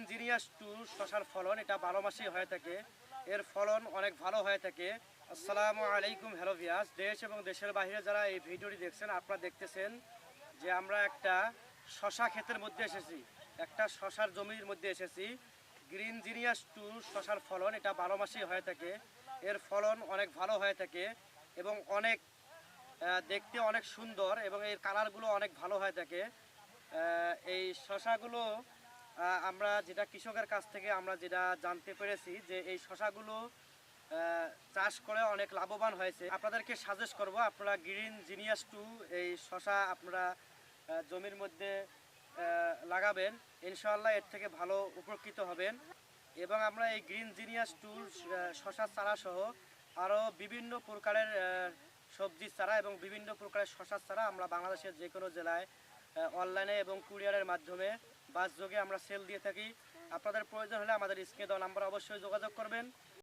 Green genius two শশার ফলন, এটা বারো মাসেই হয়ে থাকে। এর ফলন অনেক ভালো হয়ে থাকে। আসসালামু আলাইকুম, হ্যালো ভিয়াস দেশ এবং দেশের বাইরে যারা এই ভিডিওটি দেখছেন, আপনারা দেখতেছেন যে আমরা একটা শশা ক্ষেতের মধ্যে এসেছি। একটা শশার জমির মধ্যে এসেছি। গ্রিন জিনিয়াস টু শশার ফলন, এটা বারো মাসেই হয়ে থাকে। এর ফলন অনেক ভালো হয়ে থাকে এবং অনেক দেখতে অনেক সুন্দর এবং এর কালারগুলো অনেক ভালো হয়ে থাকে। এই শশাগুলো আমরা যেটা কৃষকের কাছ থেকে আমরা যেটা জানতে পেরেছি যে এই শশাগুলো চাষ করে অনেক লাভবান হয়েছে। আপনাদেরকে সাজেস্ট করব আপনারা গ্রিন জিনিয়াস টু এই শশা আপনারা জমির মধ্যে লাগাবেন। ইনশাআল্লাহ এর থেকে ভালো উপকৃত হবেন। এবং আমরা এই গ্রিন জিনিয়াস টু শশা চারা সহ আরও বিভিন্ন প্রকারের আহ, সবজির চারা এবং বিভিন্ন প্রকারের শশার চারা আমরা বাংলাদেশের যে কোনো জেলায় অনলাইনে এবং কুরিয়ারের মাধ্যমে বাস যোগে আমরা সেল দিয়ে থাকি। আপনাদের প্রয়োজন হলে আমাদের স্ক্রিনে দেওয়া নাম্বার অবশ্যই যোগাযোগ করবেন।